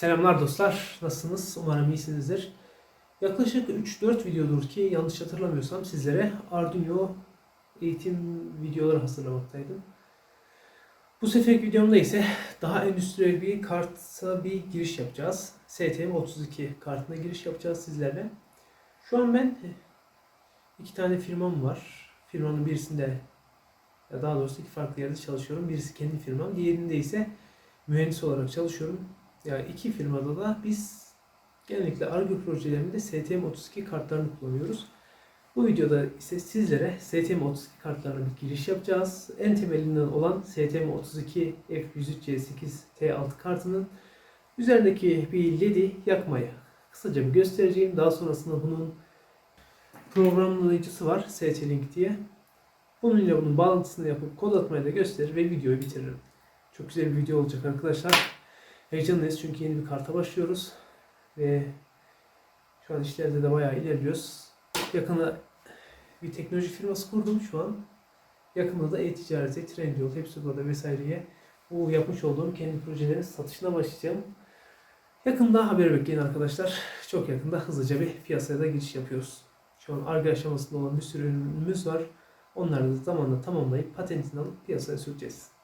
Selamlar dostlar. Nasılsınız? Umarım iyisinizdir. Yaklaşık 3-4 videodur ki yanlış hatırlamıyorsam sizlere Arduino eğitim videoları hazırlamaktaydım. Bu seferki videomda ise daha endüstriyel bir karta bir giriş yapacağız. STM32 kartına giriş yapacağız sizlerle. Şu an ben iki tane firmam var. Firmanın birisinde daha doğrusu iki farklı yerde çalışıyorum. Birisi kendi firmam, diğerinde ise mühendis olarak çalışıyorum. Yani iki firmada da biz genellikle Argo projelerinde STM32 kartlarını kullanıyoruz. Bu videoda ise sizlere STM32 kartlarına bir giriş yapacağız. En temelinden olan STM32 F103C8 T6 kartının üzerindeki bir LED'i yakmayı kısaca bir göstereceğim. Daha sonrasında bunun programlayıcısı var ST-Link diye. Bununla bunun bağlantısını yapıp kod atmayı da gösterir ve videoyu bitiririm. Çok güzel bir video olacak arkadaşlar. Heyecanlıyız çünkü yeni bir karta başlıyoruz. Ve şu an işlerde de bayağı ilerliyoruz. Yakında bir teknoloji firması kurdum şu an. Yakında da e-ticarete, Trendyol, hepsi burada vesaireye bu yapmış olduğum kendi projelerin satışına başlayacağım. Yakında haber bekleyin arkadaşlar. Çok yakında hızlıca bir piyasaya da giriş yapıyoruz. Şu an arge aşamasında olan bir sürü ürünümüz var. Onları da zamanla tamamlayıp patentini alıp piyasaya süreceğiz.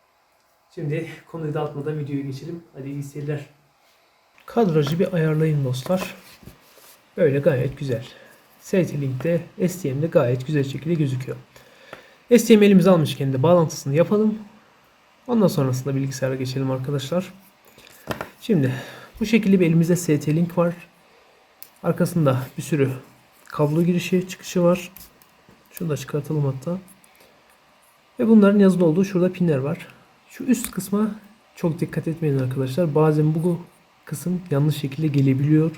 Şimdi konuyu dağıtmadan videoya geçelim. Hadi iyi seyirler. Kadrajı bir ayarlayın dostlar. Böyle gayet güzel. ST-Link'te STM'de gayet güzel şekilde gözüküyor. STM elimize almışken de bağlantısını yapalım. Ondan sonrasında bilgisayara geçelim arkadaşlar. Şimdi bu şekilde bir elimizde ST-Link var. Arkasında bir sürü kablo girişi çıkışı var. Şunu da çıkartalım hatta. Ve bunların yazılı olduğu şurada pinler var. Şu üst kısma çok dikkat etmeyin arkadaşlar. Bazen bu kısım yanlış şekilde gelebiliyor.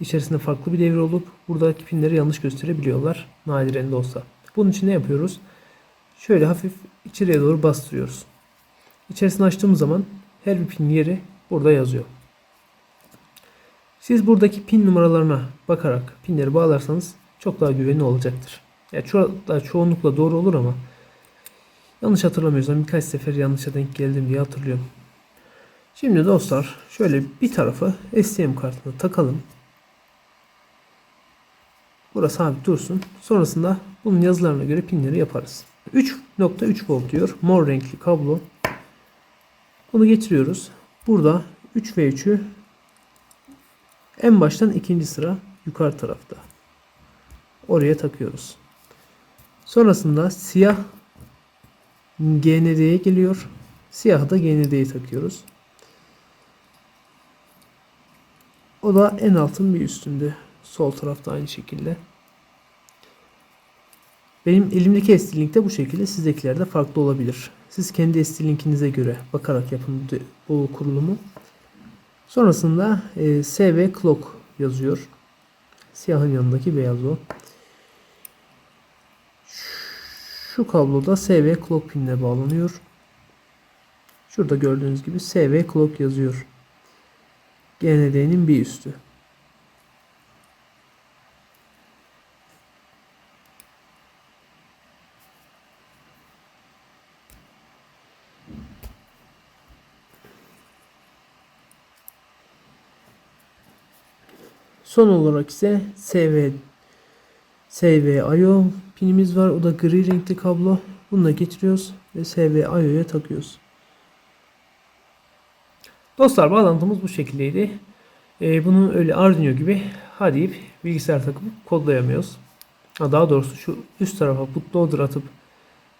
İçerisinde farklı bir devre olup buradaki pinleri yanlış gösterebiliyorlar. Nadiren de olsa. Bunun için ne yapıyoruz? Şöyle hafif içeriye doğru bastırıyoruz. İçerisini açtığımız zaman her bir pin yeri burada yazıyor. Siz buradaki pin numaralarına bakarak pinleri bağlarsanız çok daha güvenli olacaktır. Yani ço çoğunlukla doğru olur ama Yanlış hatırlamıyorsam birkaç sefer yanlışa denk geldim diye hatırlıyorum. Şimdi dostlar şöyle bir tarafı STM kartına takalım. Burası sabit dursun. Sonrasında bunun yazılarına göre pinleri yaparız. 3.3 volt diyor. Mor renkli kablo. Bunu getiriyoruz. Burada 3 ve 3'ü en baştan ikinci sıra yukarı tarafta. Oraya takıyoruz. Sonrasında siyah GND'ye geliyor. Siyahı da GND'ye takıyoruz. O da en altın bir üstünde. Sol tarafta aynı şekilde. Benim elimdeki SD de bu şekilde. Sizdekilerde farklı olabilir. Siz kendi SD linkinize göre bakarak yapın bu kurulumu. Sonrasında e, SV Clock yazıyor. Siyahın yanındaki beyaz o. Şu kabloda SV clock pinine bağlanıyor. Şurada gördüğünüz gibi SV clock yazıyor. GND'nin bir üstü. Son olarak ise SV SV-IO pinimiz var. O da gri renkli kablo. Bunu da getiriyoruz ve SV-IO'ya takıyoruz. Dostlar bağlantımız bu şekildeydi. Ee, bunu öyle Arduino gibi hadi deyip bilgisayar takıp kodlayamıyoruz. Ha, daha doğrusu şu üst tarafa bootloader atıp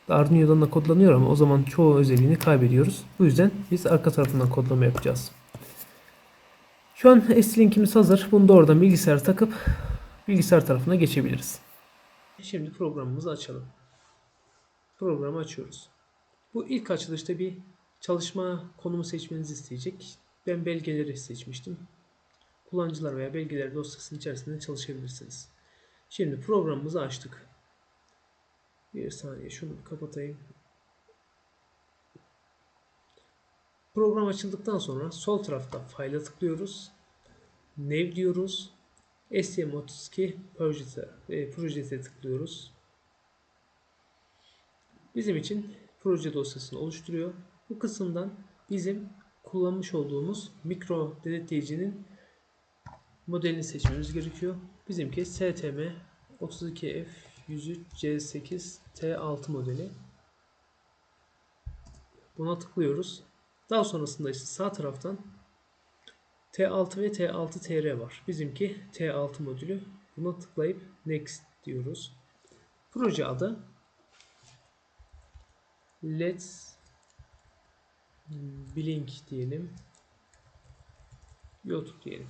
Arduino'dan da kodlanıyor ama o zaman çoğu özelliğini kaybediyoruz. Bu yüzden biz arka tarafından kodlama yapacağız. Şu an S-Link'imiz hazır. Bunu da oradan bilgisayar takıp bilgisayar tarafına geçebiliriz. Şimdi programımızı açalım. Programı açıyoruz. Bu ilk açılışta bir çalışma konumu seçmenizi isteyecek. Ben belgeleri seçmiştim. Kullanıcılar veya belgeler dosyasının içerisinde çalışabilirsiniz. Şimdi programımızı açtık. Bir saniye şunu kapatayım. Program açıldıktan sonra sol tarafta File'a tıklıyoruz. New diyoruz. STM32 projesi, e, projete tıklıyoruz. Bizim için proje dosyasını oluşturuyor. Bu kısımdan bizim kullanmış olduğumuz mikro denetleyicinin modelini seçmemiz gerekiyor. Bizimki STM 32F 103 C8 T6 modeli. Buna tıklıyoruz. Daha sonrasında işte sağ taraftan T6 ve T6TR var. Bizimki T6 modülü. Buna tıklayıp Next diyoruz. Proje adı Let's Blink diyelim. YouTube diyelim.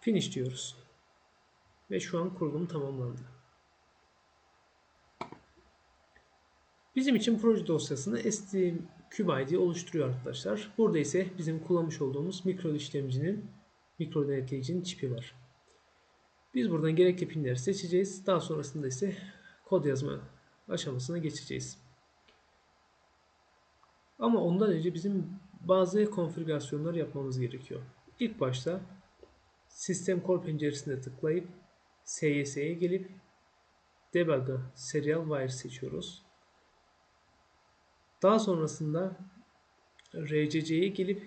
Finish diyoruz. Ve şu an kurulum tamamlandı. Bizim için proje dosyasını STMCubeID oluşturuyor arkadaşlar. Burada ise bizim kullanmış olduğumuz mikro işlemcinin mikro denetleyicinin çipi var. Biz buradan gerekli pinleri seçeceğiz. Daha sonrasında ise kod yazma aşamasına geçeceğiz. Ama ondan önce bizim bazı konfigürasyonlar yapmamız gerekiyor. İlk başta Sistem Core penceresine tıklayıp SYS'ye gelip Debug'ı Serial Wire seçiyoruz. Daha sonrasında RCC'ye gelip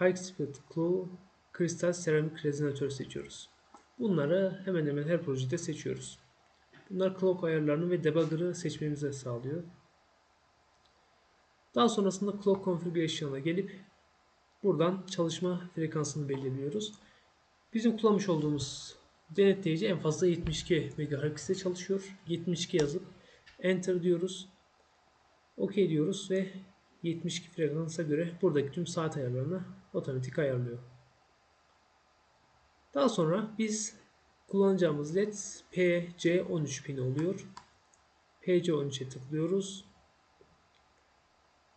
High Speed Glue Kristal Seramik Rezonatör seçiyoruz. Bunları hemen hemen her projede seçiyoruz. Bunlar clock ayarlarını ve debugger'ı seçmemize sağlıyor. Daha sonrasında clock configuration'a gelip buradan çalışma frekansını belirliyoruz. Bizim kullanmış olduğumuz denetleyici en fazla 72 MHz'de çalışıyor. 72 yazıp enter diyoruz. OK diyoruz ve 72 frekansa göre buradaki tüm saat ayarlarını otomatik ayarlıyor. Daha sonra biz kullanacağımız led PC13 pini oluyor. PC13'e tıklıyoruz.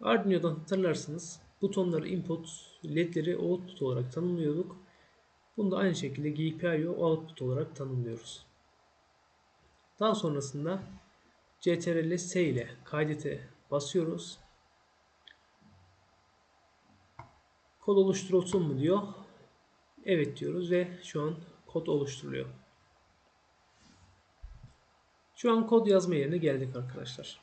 Arduino'dan hatırlarsınız butonları input, ledleri output olarak tanımlıyorduk. Bunu da aynı şekilde GPIO output olarak tanımlıyoruz. Daha sonrasında CTRL S ile kaydete basıyoruz. Kod oluşturulsun mu diyor. Evet diyoruz ve şu an kod oluşturuluyor. Şu an kod yazma yerine geldik arkadaşlar.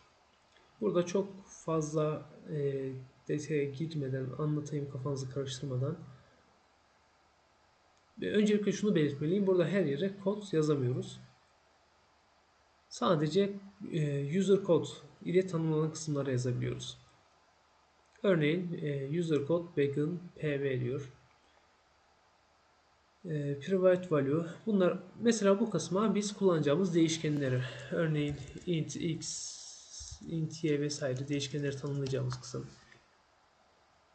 Burada çok fazla e, detaya girmeden anlatayım kafanızı karıştırmadan. Öncelikle şunu belirtmeliyim. Burada her yere kod yazamıyoruz. Sadece e, user code ile tanımlanan kısımlara yazabiliyoruz. Örneğin e, user code begin pv diyor. E, private value. Bunlar mesela bu kısma biz kullanacağımız değişkenleri. Örneğin int x, int y vesaire değişkenleri tanımlayacağımız kısım.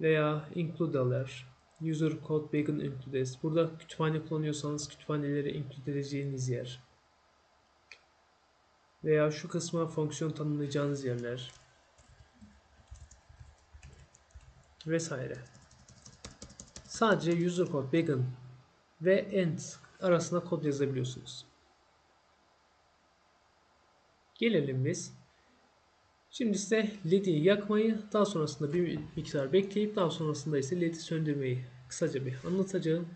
Veya include'ler, user code begin includes. Burada kütüphane kullanıyorsanız kütüphaneleri include edeceğiniz yer. Veya şu kısma fonksiyon tanımlayacağınız yerler. Vesaire. Sadece user code begin ve end arasında kod yazabiliyorsunuz. Gelelim biz. Şimdi ise LED'i yakmayı, daha sonrasında bir miktar bekleyip daha sonrasında ise LED'i söndürmeyi kısaca bir anlatacağım.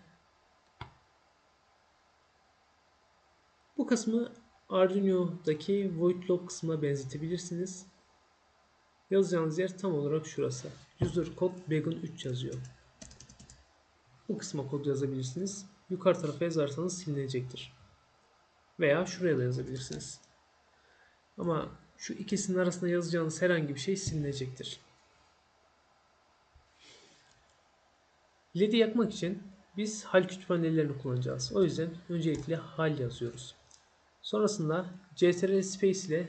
Bu kısmı Arduino'daki void loop kısmına benzetebilirsiniz. Yazacağınız yer tam olarak şurası. User code begin 3 yazıyor. Bu kısma kod yazabilirsiniz. Yukarı tarafa yazarsanız silinecektir. Veya şuraya da yazabilirsiniz. Ama şu ikisinin arasında yazacağınız herhangi bir şey silinecektir. LED'i yakmak için biz hal kütüphanelerini kullanacağız. O yüzden öncelikle hal yazıyoruz. Sonrasında CTRL Space ile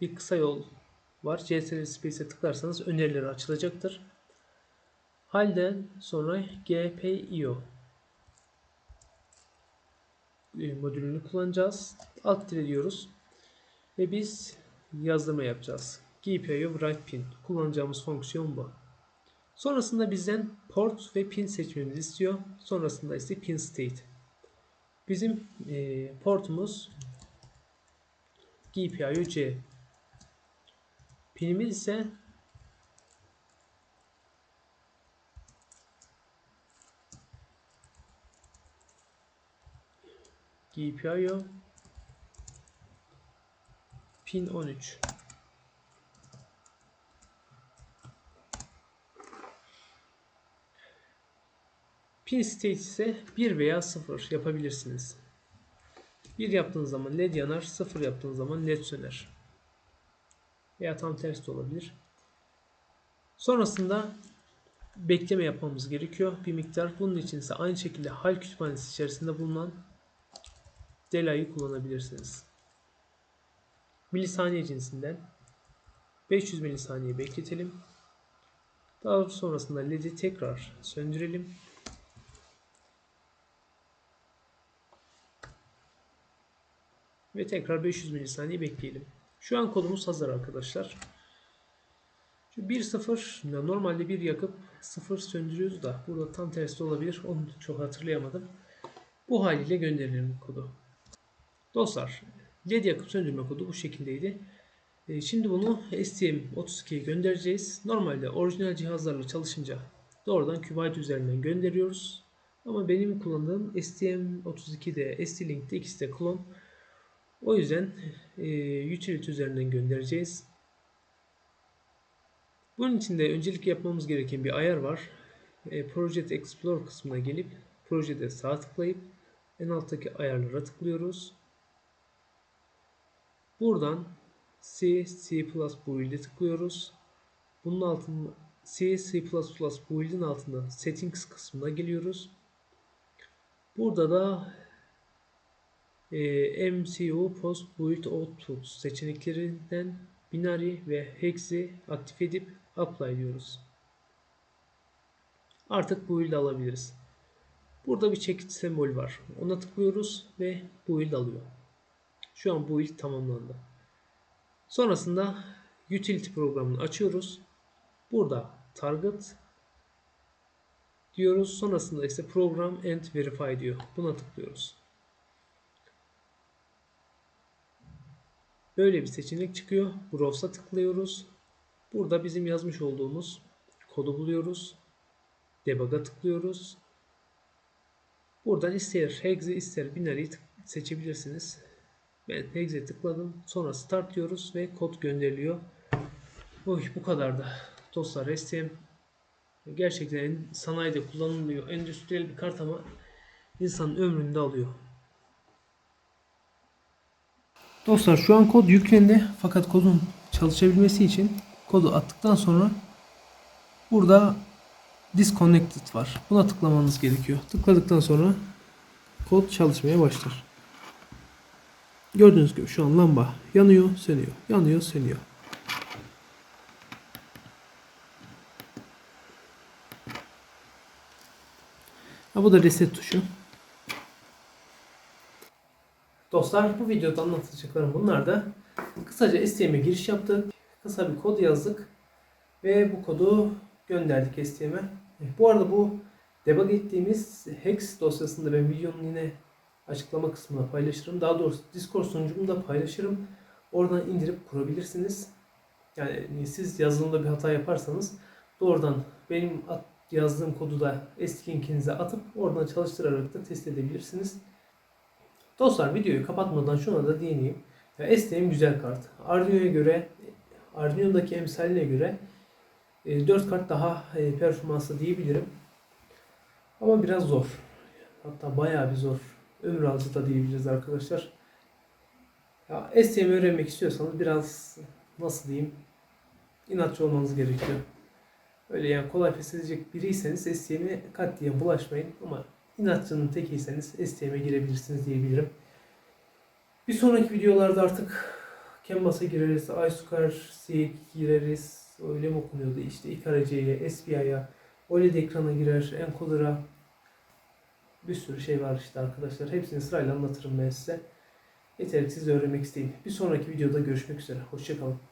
bir kısa yol var. CTRL Space'e tıklarsanız önerileri açılacaktır. Halden sonra GPIO modülünü kullanacağız. Alt diyoruz. Ve biz yazdırma yapacağız. GPIO write pin. Kullanacağımız fonksiyon bu. Sonrasında bizden port ve pin seçmemizi istiyor. Sonrasında ise pin state. Bizim e, portumuz GPIO C. Pinimiz ise GPIO pin 13. Pin state ise 1 veya 0 yapabilirsiniz. 1 yaptığınız zaman led yanar, 0 yaptığınız zaman led söner. Veya tam tersi de olabilir. Sonrasında bekleme yapmamız gerekiyor bir miktar. Bunun için ise aynı şekilde hal kütüphanesi içerisinde bulunan Dela'yı kullanabilirsiniz. Milisaniye cinsinden 500 milisaniye bekletelim. Daha sonrasında LED'i tekrar söndürelim. Ve tekrar 500 milisaniye bekleyelim. Şu an kodumuz hazır arkadaşlar. Şu 1-0 ya normalde 1 yakıp 0 söndürüyoruz da burada tam tersi olabilir. Onu çok hatırlayamadım. Bu haliyle gönderelim kodu. Dostlar LED yakıp söndürme kodu bu şekildeydi. E, Şimdi bunu STM32'ye göndereceğiz. Normalde orijinal cihazlarla çalışınca doğrudan Kuwait üzerinden gönderiyoruz. Ama benim kullandığım STM32'de, ST-Link'te ikisi de klon. O yüzden e, utility üzerinden göndereceğiz. Bunun için de öncelikle yapmamız gereken bir ayar var. E, Project Explorer kısmına gelip projede sağ tıklayıp en alttaki ayarlara tıklıyoruz. Buradan C, C++ build'e tıklıyoruz. Bunun altında C, C++ build'in altında settings kısmına geliyoruz. Burada da e, MCU Post Build Output seçeneklerinden binary ve hex'i aktif edip apply diyoruz. Artık build alabiliriz. Burada bir çekiç sembolü var. Ona tıklıyoruz ve build alıyor. Şu an build tamamlandı. Sonrasında utility programını açıyoruz. Burada target diyoruz. Sonrasında ise program and verify diyor. Buna tıklıyoruz. Böyle bir seçenek çıkıyor. Browse'a tıklıyoruz. Burada bizim yazmış olduğumuz kodu buluyoruz. Debug'a tıklıyoruz. Buradan ister hex'i ister binary'i seçebilirsiniz. Ben hex'e tıkladım. Sonra start diyoruz ve kod gönderiliyor. Oy, bu kadar da. Dostlar STM gerçekten sanayide kullanılıyor. Endüstriyel bir kart ama insanın ömrünü de alıyor. Dostlar şu an kod yüklendi fakat kodun çalışabilmesi için kodu attıktan sonra burada disconnected var. Buna tıklamanız gerekiyor. Tıkladıktan sonra kod çalışmaya başlar. Gördüğünüz gibi şu an lamba yanıyor, sönüyor. Yanıyor, sönüyor. Ha, bu da reset tuşu. Dostlar bu videoda anlatacaklarım bunlar da. Kısaca STM'e giriş yaptık. Kısa bir kod yazdık. Ve bu kodu gönderdik STM'e. Bu arada bu debug ettiğimiz hex dosyasında ben videonun yine açıklama kısmına paylaşırım. Daha doğrusu Discord sunucumda paylaşırım. Oradan indirip kurabilirsiniz. Yani siz yazılımda bir hata yaparsanız doğrudan benim yazdığım kodu da eski linkinize atıp oradan çalıştırarak da test edebilirsiniz. Dostlar videoyu kapatmadan şuna da değineyim. Ya STM güzel kart. Arduino'ya göre Arduino'daki emsaline göre 4 kart daha e, performanslı diyebilirim. Ama biraz zor. Hatta bayağı bir zor. Ömür alıcı da diyebiliriz arkadaşlar. Ya STM öğrenmek istiyorsanız biraz nasıl diyeyim inatçı olmanız gerekiyor. Öyle yani kolay pes edecek biriyseniz STM'e katliyen bulaşmayın ama inatçının tekiyseniz STM'e girebilirsiniz diyebilirim. Bir sonraki videolarda artık Canvas'a gireriz, iSquare'e gireriz. Öyle mi okunuyordu? İşte İKRC'ye, SPI'ye, OLED ekrana girer, encoder'a bir sürü şey var işte arkadaşlar. Hepsini sırayla anlatırım ben size. Yeter ki siz öğrenmek isteyin. Bir sonraki videoda görüşmek üzere. Hoşçakalın.